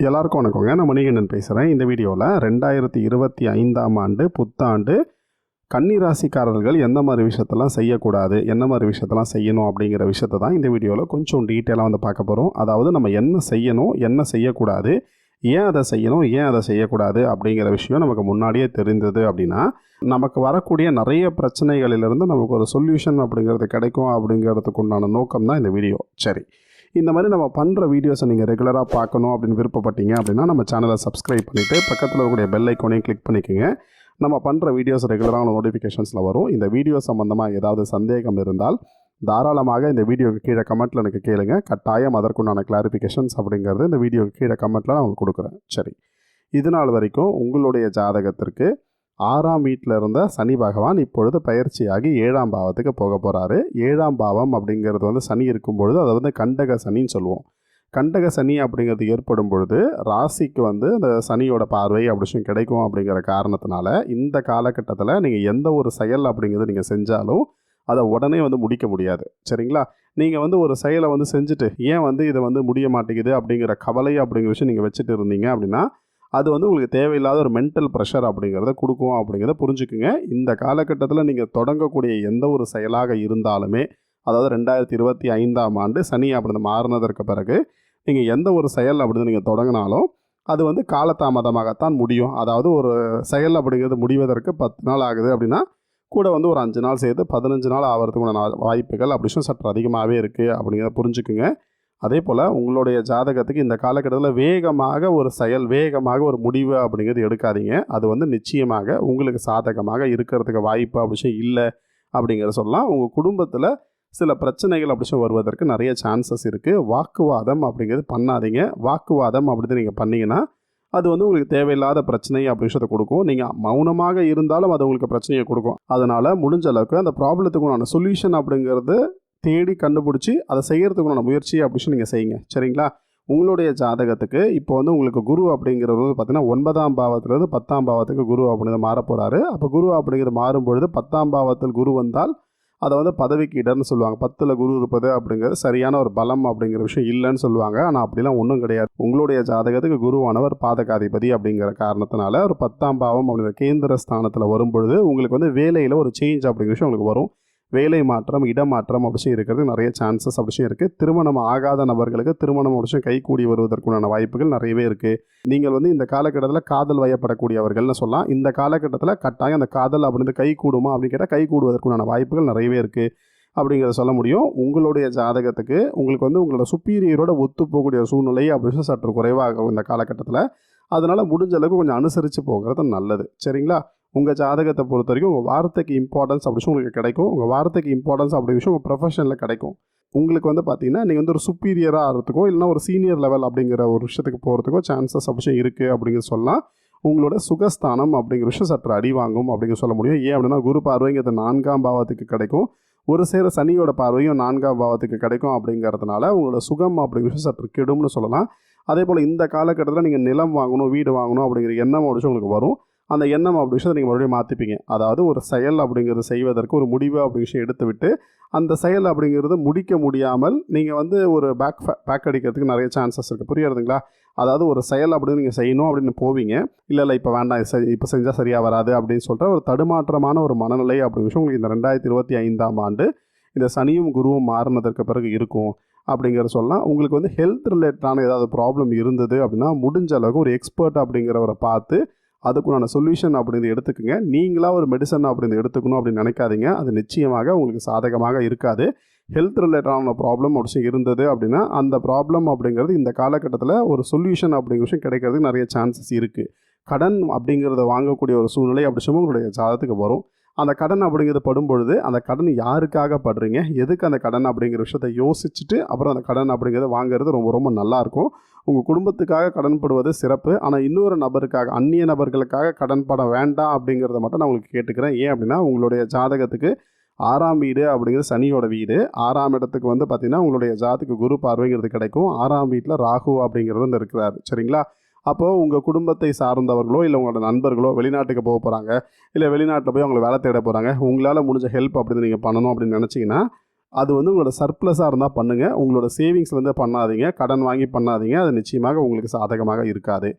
எல்லாருக்கும் வணக்கங்க. நான் மணிகண்டன் பேசுகிறேன் இந்த வீடியோவில் ரெண்டாயிரத்தி இருபத்தி ஐந்தாம் ஆண்டு புத்தாண்டு கன்னி ராசிக்காரர்கள் எந்த மாதிரி விஷயத்தெல்லாம் செய்யக்கூடாது என்ன மாதிரி விஷயத்தெல்லாம் செய்யணும் அப்படிங்கிற விஷயத்தை தான் இந்த வீடியோவில் கொஞ்சம் டீட்டெயிலாக வந்து பார்க்க போகிறோம் அதாவது நம்ம என்ன செய்யணும் என்ன செய்யக்கூடாது ஏன் அதை செய்யணும் ஏன் அதை செய்யக்கூடாது அப்படிங்கிற விஷயம் நமக்கு முன்னாடியே தெரிந்தது அப்படின்னா நமக்கு வரக்கூடிய நிறைய பிரச்சனைகளிலிருந்து நமக்கு ஒரு சொல்யூஷன் அப்படிங்கிறது கிடைக்கும் அப்படிங்கிறதுக்கு உண்டான நோக்கம் தான் இந்த வீடியோ. சரி. இந்த மாதிரி நம்ம பண்ணுற வீடியோஸை நீங்கள் ரெகுலராக பார்க்கணும் அப்படின்னு விருப்பப்பட்டீங்க அப்படின்னா நம்ம சேனலை சப்ஸ்கிரைப் பண்ணிவிட்டு பக்கத்தில் இருக்கக்கூடிய பெல் ஐக்கோனையும் கிளிக் பண்ணிக்கோங்க. நம்ம பண்ணுற வீடியோஸ் ரெகுலரான நோட்டிஃபிகேஷன்ஸில் வரும். இந்த வீடியோ சம்மந்தமாக ஏதாவது சந்தேகம் இருந்தால் தாராளமாக இந்த வீடியோக்கு கீழே கமெண்ட்டில் எனக்கு கேளுங்க. கட்டாயம் அதற்குண்டான கிளாரிஃபிகேஷன்ஸ் அப்படிங்கிறது இந்த வீடியோக்கு கீழே கமெண்ட்டில் நான் உங்களுக்கு கொடுக்குறேன். சரி. இது நாள் வரைக்கும் உங்களுடைய ஜாதகத்திற்கு ஆறாம் வீட்டில் இருந்த சனி பகவான் இப்பொழுது பயிற்சியாகி ஏழாம் பாவத்துக்கு போக போகிறாரு ஏழாம் பாவம் அப்படிங்கிறது வந்து சனி இருக்கும் பொழுது அதை வந்து கண்டக சனின்னு சொல்லுவோம். கண்டக சனி அப்படிங்கிறது ஏற்படும் பொழுது ராசிக்கு வந்து அந்த சனியோட பார்வை அப்படி கிடைக்கும் அப்படிங்கிற காரணத்தினால இந்த காலகட்டத்தில் நீங்கள் எந்த ஒரு செயல் அப்படிங்கிறது நீங்கள் செஞ்சாலும் அதை உடனே வந்து முடிக்க முடியாது. சரிங்களா? நீங்கள் வந்து ஒரு செயலை வந்து செஞ்சுட்டு ஏன் வந்து இதை வந்து முடிய மாட்டேங்குது அப்படிங்கிற கவலை அப்படிங்கிற விஷயம் நீங்கள் வச்சுட்டு இருந்தீங்க அப்படின்னா அது வந்து உங்களுக்கு தேவையில்லாத ஒரு மென்டல் ப்ரெஷர் அப்படிங்கிறத கொடுக்கும் அப்படிங்கிறத புரிஞ்சுக்குங்க. இந்த காலகட்டத்தில் நீங்கள் தொடங்கக்கூடிய எந்த ஒரு செயலாக இருந்தாலுமே அதாவது ரெண்டாயிரத்தி இருபத்தி ஐந்தாம் ஆண்டு சனி அப்படின்னு மாறினதற்கு பிறகு நீங்கள் எந்த ஒரு செயல் அப்படின்னு நீங்கள் தொடங்கினாலும் அது வந்து காலதாமதமாகத்தான் முடியும். அதாவது ஒரு செயல் அப்படிங்கிறது முடிவதற்கு பத்து நாள் ஆகுது அப்படின்னா கூட வந்து ஒரு அஞ்சு நாள் சேர்த்து பதினஞ்சு நாள் ஆகிறதுக்குள்ள வாய்ப்புகள் அப்படி சற்று அதிகமாகவே இருக்குது அப்படிங்கிறத புரிஞ்சுக்குங்க. அதே போல் உங்களுடைய ஜாதகத்துக்கு இந்த காலகட்டத்தில் வேகமாக ஒரு செயல் வேகமாக ஒரு முடிவு அப்படிங்கிறது எடுக்காதீங்க. அது வந்து நிச்சயமாக உங்களுக்கு சாதகமாக இருக்கிறதுக்கு வாய்ப்பு அப்படி இல்லை அப்படிங்கிற சொல்லலாம். உங்கள் குடும்பத்தில் சில பிரச்சனைகள் அப்படி வருவதற்கு நிறைய சான்சஸ் இருக்குது வாக்குவாதம் அப்படிங்கிறது பண்ணாதீங்க. வாக்குவாதம் அப்படி நீங்கள் பண்ணீங்கன்னா அது வந்து உங்களுக்கு தேவையில்லாத பிரச்சனை அப்படி கொடுக்கும். நீங்கள் மௌனமாக இருந்தாலும் அது உங்களுக்கு பிரச்சனையை கொடுக்கும். அதனால் முடிஞ்ச அளவுக்கு அந்த ப்ராப்ளத்துக்குண்டான சொல்யூஷன் அப்படிங்கிறது தேடி கண்டுபிடிச்சி அதை செய்கிறதுக்குள்ள முயற்சி அப்படின்னு நீங்கள் செய்யுங்க. சரிங்களா? உங்களுடைய ஜாதகத்துக்கு இப்போ வந்து உங்களுக்கு குரு அப்படிங்கிறது வந்து பார்த்திங்கன்னா ஒன்பதாம் பாவத்திலிருந்து பத்தாம் பாவத்துக்கு குரு அப்படிங்கிறது மாற போகிறாரு அப்போ குரு அப்படிங்கிறது மாறும்பொழுது பத்தாம் பாவத்தில் குரு வந்தால் அதை வந்து பதவிக்கு இடர்னு சொல்லுவாங்க. பத்தில் குரு இருப்பது அப்படிங்கிறது சரியான ஒரு பலம் அப்படிங்கிற விஷயம் இல்லைன்னு சொல்லுவாங்க. ஆனால் அப்படிலாம் ஒன்றும் கிடையாது. உங்களுடைய ஜாதகத்துக்கு குருவானவர் பாதகாதிபதி அப்படிங்கிற காரணத்தினால ஒரு பத்தாம் பாவம் அப்படிங்கிற கேந்திர ஸ்தானத்தில் வரும்பொழுது உங்களுக்கு வந்து வேலையில் ஒரு சேஞ்ச் அப்படிங்கிற விஷயம் உங்களுக்கு வரும். வேலை மாற்றம் இடமாற்றம் அப்படிச்சும் இருக்கிறது நிறைய சான்சஸ் அப்படிச்சும் இருக்குது திருமணம் ஆகாத நபர்களுக்கு திருமணம் அப்படிச்சும் கைகூடி வருவதற்குண்டான வாய்ப்புகள் நிறையவே இருக்குது நீங்கள் வந்து இந்த காலகட்டத்தில் காதல் வயப்படக்கூடியவர்கள்னு சொல்லலாம். இந்த காலகட்டத்தில் கட்டாயம் அந்த காதல் அப்படின்னு கை கூடுமா அப்படின்னு கேட்டால் கை கூடுவதற்குண்டான வாய்ப்புகள் நிறையவே இருக்குது அப்படிங்கிறத சொல்ல முடியும். உங்களுடைய ஜாதகத்துக்கு உங்களுக்கு வந்து உங்களோட சுப்பீரியரோட ஒத்து போகக்கூடிய சூழ்நிலை அப்படின்னு சற்று குறைவாகும் இந்த காலகட்டத்தில். அதனால் முடிஞ்ச அளவுக்கு கொஞ்சம் அனுசரித்து போகிறது நல்லது. சரிங்களா? உங்கள் ஜாதகத்தை பொறுத்த வரைக்கும் உங்கள் வார்த்தைக்கு இம்பார்ட்டன்ஸ் அப்படி விஷயம் உங்களுக்கு கிடைக்கும். உங்கள் வார்த்தைக்கு இம்பார்ட்டன்ஸ் அப்படி விஷயம் உங்கள் ப்ரொஃபஷனில் கிடைக்கும். உங்களுக்கு வந்து பார்த்தீங்கன்னா நீங்கள் வந்து ஒரு சுப்பீரியராக ஆகிறதுக்கோ இல்லைனா ஒரு சீனியர் லெவல் அப்படிங்கிற ஒரு விஷயத்துக்கு போகிறதுக்கோ சான்சஸ் அப்படி இருக்குது அப்படிங்கிற சொல்லலாம் உங்களோட சுகஸ்தானம் அப்படிங்கிற விஷயம் சற்று அடி வாங்கும் அப்படிங்கிற சொல்ல முடியும். ஏன் அப்படின்னா குரு பார்வைங்கிறது நான்காம் பாவத்துக்கு கிடைக்கும். ஒரு சேர சனியோட பார்வையும் நான்காம் பாவத்துக்கு கிடைக்கும் அப்படிங்கிறதுனால உங்களோட சுகம் அப்படிங்கிற விஷயம் சற்று கெடும்னு சொல்லலாம். அதே போல் இந்த காலகட்டத்தில் நீங்கள் நிலம் வாங்கணும் வீடு வாங்கணும் அப்படிங்கிற எண்ணம் அப்படி உங்களுக்கு வரும். அந்த எண்ணம் அப்படி விஷயத்தை நீங்கள் மறுபடியும் மாற்றிப்பீங்க அதாவது ஒரு செயல் அப்படிங்கிறது செய்வதற்கு ஒரு முடிவு அப்படி விஷயம் எடுத்துவிட்டு அந்த செயல் அப்படிங்கிறது முடிக்க முடியாமல் நீங்கள் வந்து ஒரு பேக் பேக் அடிக்கிறதுக்கு நிறைய சான்சஸ் இருக்குது புரியுறதுங்களா அதாவது ஒரு செயல் அப்படின்னு நீங்கள் செய்யணும் அப்படின்னு போவீங்க. இல்லை இல்லை இப்போ வேண்டாம். இப்போ செஞ்சால் சரியாக வராது அப்படின்னு சொல்கிற ஒரு தடுமாற்றமான ஒரு மனநிலை அப்படிங்கிற விஷயம் உங்களுக்கு இந்த ரெண்டாயிரத்தி இருபத்தி ஐந்தாம் ஆண்டு இந்த சனியும் குருவும் மாறினதற்கு பிறகு இருக்கும் அப்படிங்கிற சொல்லலாம். உங்களுக்கு வந்து ஹெல்த் ரிலேட்டடான ஏதாவது ப்ராப்ளம் இருந்தது அப்படின்னா முடிஞ்ச அளவுக்கு ஒரு எக்ஸ்பர்ட் அப்படிங்கிறவரை பார்த்து அதுக்குண்டான சொல்யூஷன் அப்படின்னு எடுத்துக்கோங்க. நீங்களாக ஒரு மெடிசன் அப்படின்னு எடுத்துக்கணும் அப்படின்னு நினைக்காதீங்க. அது நிச்சயமாக உங்களுக்கு சாதகமாக இருக்காது. ஹெல்த் ரிலேட்டடான ப்ராப்ளம் ஒரு விஷயம் இருந்தது அப்படின்னா அந்த ப்ராப்ளம் அப்படிங்கிறது இந்த காலகட்டத்தில் ஒரு சொல்யூஷன் அப்படிங்கிற விஷயம் கிடைக்கிறதுக்கு நிறைய சான்சஸ் இருக்குது கடன் அப்படிங்கிறத வாங்கக்கூடிய ஒரு சூழ்நிலை அப்படி உங்களுடைய ஜாதத்துக்கு வரும். அந்த கடன் அப்படிங்கிறது படும் பொழுது அந்த கடன் யாருக்காக படுறீங்க? எதுக்கு அந்த கடன் அப்படிங்கிற விஷயத்தை யோசிச்சுட்டு அப்புறம் அந்த கடன் அப்படிங்கிறத வாங்குறது ரொம்ப ரொம்ப நல்லாயிருக்கும் உங்கள் குடும்பத்துக்காக கடன் படுவது சிறப்பு. ஆனால் இன்னொரு நபருக்காக அந்நிய நபர்களுக்காக கடன் பட வேண்டாம் அப்படிங்கிறத மட்டும் நான் உங்களுக்கு கேட்டுக்கிறேன். ஏன் அப்படின்னா உங்களுடைய ஜாதகத்துக்கு ஆறாம் வீடு அப்படிங்கிறது சனியோட வீடு. ஆறாம் இடத்துக்கு வந்து பார்த்திங்கன்னா உங்களுடைய ஜாதிக்கு குரு பார்வைங்கிறது கிடைக்கும். ஆறாம் வீட்டில் ராகு அப்படிங்கிறது வந்து இருக்கிறாரு. சரிங்களா? அப்போது உங்கள் குடும்பத்தை சார்ந்தவர்களோ இல்லை உங்களோட நண்பர்களோ வெளிநாட்டுக்கு போக போகிறாங்க இல்லை வெளிநாட்டில் போய் அவங்களை வேலை தேட போகிறாங்க உங்களால் முடிஞ்ச ஹெல்ப் அப்படின்னு நீங்கள் பண்ணணும் அப்படின்னு நினச்சிங்கன்னா அது வந்து உங்களோட சர்ப்ளஸாக இருந்தால் பண்ணுங்கள் உங்களோட சேவிங்ஸ்லேருந்து பண்ணாதீங்க. கடன் வாங்கி பண்ணாதீங்க. அது நிச்சயமாக உங்களுக்கு சாதகமாக இருக்காது.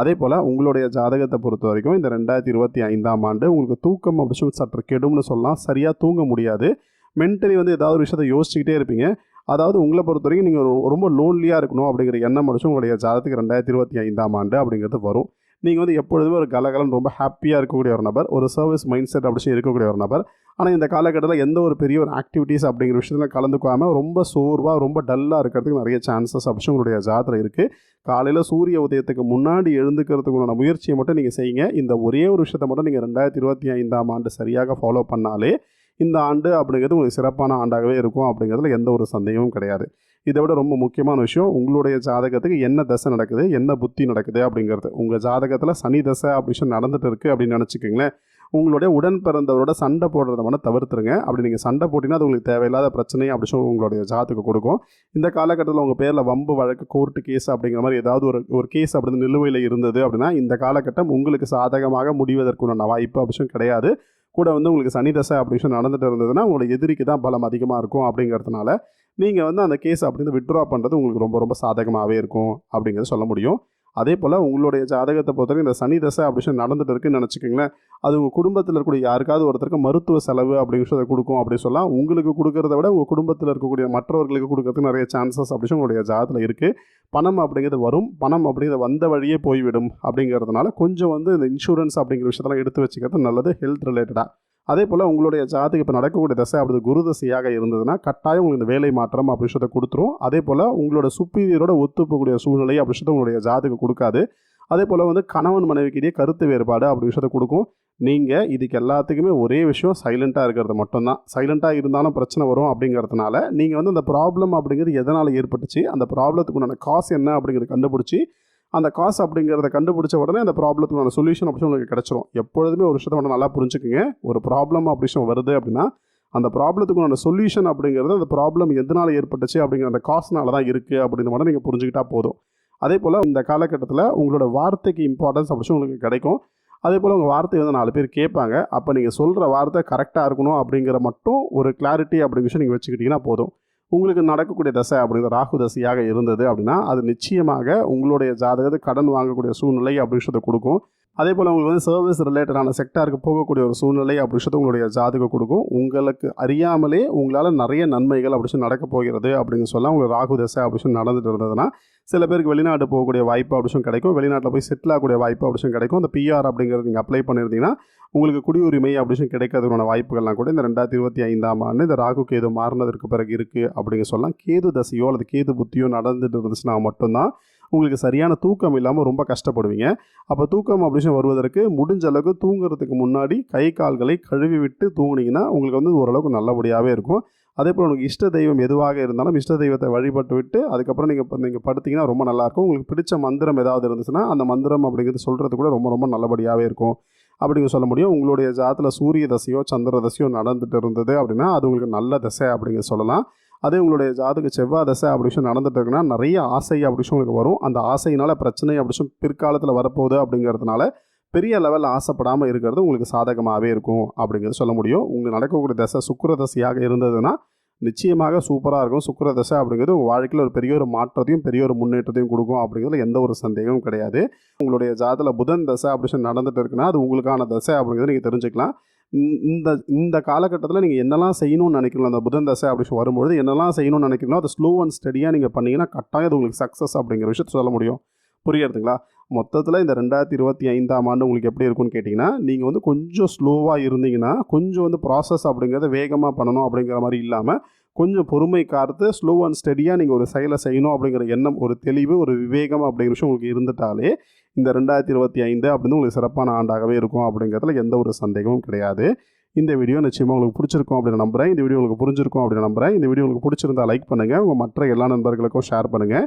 அதே போல் உங்களுடைய ஜாதகத்தை பொறுத்த வரைக்கும் இந்த ரெண்டாயிரத்தி இருபத்தி ஐந்தாம் ஆண்டு உங்களுக்கு தூக்கம் அப்படி சற்று கெடும்னு சொல்லலாம். சரியாக தூங்க முடியாது. மென்டலி வந்து ஏதாவது ஒரு விஷயத்தை யோசிச்சுக்கிட்டே இருப்பீங்க. அதாவது உங்களை பொறுத்த வரைக்கும் நீங்கள் ரொம்ப லோன்லியாக இருக்கணும் அப்படிங்கிற எண்ணம் முடிச்சு உங்களுடைய ஜாதகத்துக்கு ரெண்டாயிரத்தி இருபத்தி ஐந்தாம் ஆண்டு அப்படிங்கிறது வரும். நீங்கள் வந்து எப்பொழுதுமே ஒரு கலகலன் ரொம்ப ஹாப்பியாக இருக்கக்கூடிய ஒரு நபர் ஒரு சர்வீஸ் மைண்ட் செட் அப்படிச்சு இருக்கக்கூடிய ஒரு நபர். ஆனால் இந்த காலகட்டத்தில் எந்த ஒரு பெரிய ஒரு ஆக்டிவிட்டீஸ் அப்படிங்கிற விஷயத்தில் கலந்துக்காமல் ரொம்ப சோர்வாக ரொம்ப டல்லாக இருக்கிறதுக்கு நிறைய சான்சஸ் அப்படிச்சு உங்களுடைய ஜாதகம் இருக்குது காலையில் சூரிய உதயத்துக்கு முன்னாடி எழுந்துக்கிறதுக்குண்டான முயற்சியை மட்டும் நீங்கள் செய்யுங்க. இந்த ஒரே ஒரு விஷயத்தை மட்டும் நீங்கள் ரெண்டாயிரத்தி இருபத்தி ஐந்தாம் ஆண்டு சரியாக ஃபாலோ பண்ணாலே இந்த ஆண்டு அப்படிங்கிறது உங்களுக்கு சிறப்பான ஆண்டாகவே இருக்கும் அப்படிங்கிறதுல எந்த ஒரு சந்தேகமும் கிடையாது. இதை விட ரொம்ப முக்கியமான விஷயம் உங்களுடைய ஜாதகத்துக்கு என்ன தசை நடக்குது என்ன புத்தி நடக்குது அப்படிங்கிறது. உங்கள் ஜாதகத்தில் சனி தசை அப்படி விஷயம் நடந்துட்டு இருக்குது அப்படின்னு நினச்சிக்கோங்களேன். உங்களுடைய உடன் பிறந்தவரோட சண்டை போடுறத மட்டும் தவிர்த்துருங்க. அப்படி நீங்கள் சண்டை போட்டிங்கன்னா அது உங்களுக்கு தேவையில்லாத பிரச்சனை அப்படி சொல்லி உங்களுடைய ஜாத்துக்கு கொடுக்கும். இந்த காலகட்டத்தில் உங்கள் பேரில் வம்பு வழக்கு கோர்ட்டு கேஸ் அப்படிங்கிற மாதிரி ஏதாவது ஒரு ஒரு கேஸ் அப்படி நிலுவையில் இருந்தது அப்படின்னா இந்த காலகட்டம் உங்களுக்கு சாதகமாக முடிவதற்குண்டான வாய்ப்பு அப்படி கிடையாது. கூட வந்து உங்களுக்கு சனி தசை அப்படி விஷயம் நடந்துட்டு இருந்ததுன்னா உங்களோட எதிரிக்கு தான் பலம் அதிகமாக இருக்கும் அப்படிங்கிறதுனால நீங்கள் வந்து அந்த கேஸ் அப்படின்னு விட்ரா பண்ணுறது உங்களுக்கு ரொம்ப ரொம்ப சாதகமாகவே இருக்கும் அப்படிங்கிறத சொல்ல முடியும். அதே போல் உங்களுடைய ஜாதகத்தை பொறுத்தவரைக்கும் இந்த சனி தசை அப்படின்னு நடந்துட்டு இருக்குன்னு நினச்சிக்கோங்களேன். அது உங்கள் குடும்பத்தில் இருக்கக்கூடிய யாருக்காவது ஒருத்தருக்கு மருத்துவ செலவு அப்படிங்கிற விஷயத்தை கொடுக்கும் அப்படின்னு சொல்லலாம் உங்களுக்கு கொடுக்கறத விட உங்கள் குடும்பத்தில் இருக்கக்கூடிய மற்றவர்களுக்கு கொடுக்கறதுக்கு நிறைய சான்சஸ் அப்படின்னு உங்களுடைய ஜாதத்தில் இருக்குது பணம் அப்படிங்கிறது வரும். பணம் அப்படிங்கிறது வந்த வழியே போய்விடும் அப்படிங்கிறதுனால கொஞ்சம் வந்து இந்த இன்சூரன்ஸ் அப்படிங்கிற விஷயத்தெல்லாம் எடுத்து வச்சுக்கிறது நல்லது ஹெல்த் ரிலேட்டடாக அதே போல் உங்களுடைய ஜாதகம் இப்போ நடக்கக்கூடிய தசை அப்படி குரு தசையாக இருந்ததுன்னா கட்டாயம் உங்களுக்கு இந்த வேலை மாற்றம் அப்படி கொடுத்துரும். அதே போல் உங்களோட சுப்பீரியரோட ஒத்துப்பக்கூடிய சூழ்நிலை அப்படி உங்களுடைய ஜாதகம் கொடுக்காது. அதே போல் வந்து கணவன் மனைவிக்கிடையே கருத்து வேறுபாடு அப்படி விஷயத்தை கொடுக்கும். நீங்கள் இதுக்கு எல்லாத்துக்குமே ஒரே விஷயம் சைலண்ட்டாக இருக்கிறது மட்டும்தான். சைலண்ட்டாக இருந்தாலும் பிரச்சனை வரும் அப்படிங்கிறதுனால நீங்கள் வந்து அந்த ப்ராப்ளம் அப்படிங்கிறது எதனால் ஏற்பட்டுச்சு? அந்த ப்ராப்ளத்துக்கு உண்டான காசு என்ன அப்படிங்கிறத கண்டுபிடிச்சி அந்த காசு அப்படிங்கிறத கண்டுபிடிச்ச உடனே அந்த ப்ராப்ளத்துக்கான சொல்யூஷன் ஆப்ஷன் உங்களுக்கு கிடச்சிரும். எப்பொழுதுமே ஒரு விஷயத்தை மட்டும் நல்லா புரிஞ்சுக்குங்க. ஒரு ப்ராப்ளம் அப்படிஷம் வருது அப்படின்னா அந்த ப்ராப்ளத்துக்கான சொல்யூஷன் அப்படிங்கிறது அந்த ப்ராப்ளம் எதனால் ஏற்பட்டுச்சு அப்படிங்கிற அந்த காசுனால தான் இருக்குது அப்படிங்கிற மட்டும் நீங்கள் புரிஞ்சுக்கிட்டா போதும். அதே போல் இந்த காலகட்டத்தில் உங்களோட வார்த்தைக்கு இம்பார்ட்டன்ஸ் அப்படி உங்களுக்கு கிடைக்கும். அதே போல் உங்கள் வார்த்தை வந்து நாலு பேர் கேட்பாங்க. அப்போ நீங்கள் சொல்கிற வார்த்தை கரெக்டாக இருக்கணும் அப்படிங்கிற மட்டும் ஒரு கிளாரிட்டி அப்படிங்கிற விஷயம் நீங்கள் வச்சுக்கிட்டிங்கன்னா போதும். உங்களுக்கு நடக்கக்கூடிய தசை அப்படிங்கிற ராகு தசையாக இருந்தது அப்படின்னா அது நிச்சயமாக உங்களுடைய ஜாதகத்தை கடன் வாங்கக்கூடிய சூழ்நிலை அப்படின்றத கொடுக்கும். அதே போல் உங்களுக்கு வந்து சர்வீஸ் ரிலேட்டடான செக்டாருக்கு போகக்கூடிய ஒரு சூழ்நிலை அப்படின்றது உங்களுடைய ஜாதகம் கொடுக்கும். உங்களுக்கு அறியாமலே உங்களால் நிறைய நன்மைகள் அப்படி நடக்க போகிறது அப்படின்னு சொல்ல உங்களுக்கு ராகு தசை அப்படி நடந்துட்டு இருந்ததுன்னா சில பேருக்கு வெளிநாட்டு போகக்கூடிய வாய்ப்பு அப்படிஷம் கிடைக்கும். வெளிநாட்டில் போய் செட்டில் ஆகக்கூடிய வாய்ப்பு அப்படிஷம் கிடைக்கும். அந்த பிஆர் அப்படிங்கிறது நீங்கள் அப்ளை பண்ணியிருந்தீங்கன்னா உங்களுக்கு குடியுரிமை அப்படிஷம் கிடைக்கிறதுக்கான வாய்ப்புகள்லாம் கூட இந்த ரெண்டாயிரத்தி இருபத்தி ஐந்தாம் ஆண்டு இந்த ராகு கேது மாறினதற்கு பிறகு இருக்குது அப்படிங்க சொல்லலாம் கேது தசையோ அல்லது கேது புத்தியோ நடந்துட்டு இருந்துச்சுன்னா மட்டும்தான் உங்களுக்கு சரியான தூக்கம் இல்லாமல் ரொம்ப கஷ்டப்படுவீங்க. அப்போ தூக்கம் அப்படின்னு வருவதற்கு முடிஞ்ச அளவுக்கு தூங்குறதுக்கு முன்னாடி கை கால்களை கழுவி விட்டு தூங்குனீங்கன்னா உங்களுக்கு வந்து ஓரளவுக்கு நல்லபடியாகவே இருக்கும். அதே போல் உங்களுக்கு இஷ்ட தெய்வம் எதுவாக இருந்தாலும் இஷ்ட தெய்வத்தை வழிபட்டு விட்டு அதுக்கப்புறம் நீங்கள் நீங்கள் படுத்திங்கன்னா ரொம்ப நல்லாயிருக்கும். உங்களுக்கு பிடிச்ச மந்திரம் ஏதாவது இருந்துச்சுன்னா அந்த மந்திரம் அப்படிங்கிறது சொல்கிறது கூட ரொம்ப ரொம்ப நல்லபடியாகவே இருக்கும். அப்படிங்க சொல்ல முடியும். உங்களுடைய ஜாத்தில் சூரிய தசையோ சந்திர தசையோ நடந்துட்டு இருந்தது அப்படின்னா அது உங்களுக்கு நல்ல தசை அப்படிங்க சொல்லலாம். அதே உங்களுடைய ஜாதக செவ்வாய் தசை அப்படி விஷயம் நடந்துட்டு இருக்குன்னா நிறைய ஆசை அப்படி விஷயம் உங்களுக்கு வரும். அந்த ஆசையினால் பிரச்சனை அப்படி விஷயம் பிற்காலத்தில் வரப்போகுது அப்படிங்கிறதுனால பெரிய லெவலில் ஆசைப்படாமல் இருக்கிறது உங்களுக்கு சாதகமாகவே இருக்கும் அப்படிங்கிறது சொல்ல முடியும். உங்களுக்கு நடக்கக்கூடிய தசை சுக்கர தசையாக இருந்ததுன்னா நிச்சயமாக சூப்பராக இருக்கும். சுக்கர தசை அப்படிங்கிறது உங்கள் வாழ்க்கையில் ஒரு பெரிய ஒரு மாற்றத்தையும் பெரிய ஒரு முன்னேற்றத்தையும் கொடுக்கும் அப்படிங்கிறதுல எந்த ஒரு சந்தேகமும் கிடையாது. உங்களுடைய ஜாதத்தில் புதன் தசை அப்படி சொல்லி நடந்துட்டு இருக்குன்னா அது உங்களுக்கான தசை அப்படிங்கிறத நீங்கள் தெரிஞ்சுக்கலாம். இந்த இந்த காலகட்டத்தில் நீங்கள் என்னெல்லாம் செய்யணும்னு நினைக்கிறீங்களோ அந்த புதன் தசை அப்படி வரும்பொழுது என்னெல்லாம் செய்யணும்னு நினைக்கிறீங்களோ அதை ஸ்லோ அண்ட் ஸ்டடியாக நீங்கள் பண்ணீங்கன்னா கட்டாயம் அது உங்களுக்கு சக்ஸஸ் அப்படிங்கிற விஷயத்தை சொல்ல முடியும். புரியறதுங்களா மொத்தத்தில் இந்த ரெண்டாயிரத்தி இருபத்தி ஐந்தாம் ஆண்டு உங்களுக்கு எப்படி இருக்கும்னு கேட்டிங்கன்னா நீங்கள் வந்து கொஞ்சம் ஸ்லோவாக இருந்தீங்கன்னா கொஞ்சம் வந்து ப்ராசஸ் அப்படிங்கிறத வேகமாக பண்ணணும் அப்படிங்கிற மாதிரி இல்லாமல் கொஞ்சம் பொறுமை காத்து ஸ்லோ அண்ட் ஸ்டடியாக நீங்கள் ஒரு செயலை செய்யணும் அப்படிங்கிற எண்ணம் ஒரு தெளிவு ஒரு விவேகம் அப்படிங்கிற விஷயம் உங்களுக்கு இருந்துட்டாலே இந்த ரெண்டாயிரத்தி இருபத்தி ஐந்து அப்படின்னு உங்களுக்கு சிறப்பான ஆண்டாகவே இருக்கும் அப்படிங்கிறதுல எந்த ஒரு சந்தேகமும் கிடையாது. இந்த வீடியோ நிச்சயமாக உங்களுக்கு பிடிச்சிருக்கும் அப்படின்னு நம்புகிறேன் இந்த வீடியோ உங்களுக்கு புரிஞ்சிருக்கும் அப்படின்னு நம்புகிறேன் இந்த வீடியோ உங்களுக்கு பிடிச்சிருந்தா லைக் பண்ணுங்கள் உங்கள் மற்ற எல்லா நண்பர்களுக்கும் ஷேர் பண்ணுங்கள்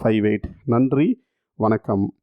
five eight நன்றி. வணக்கம்.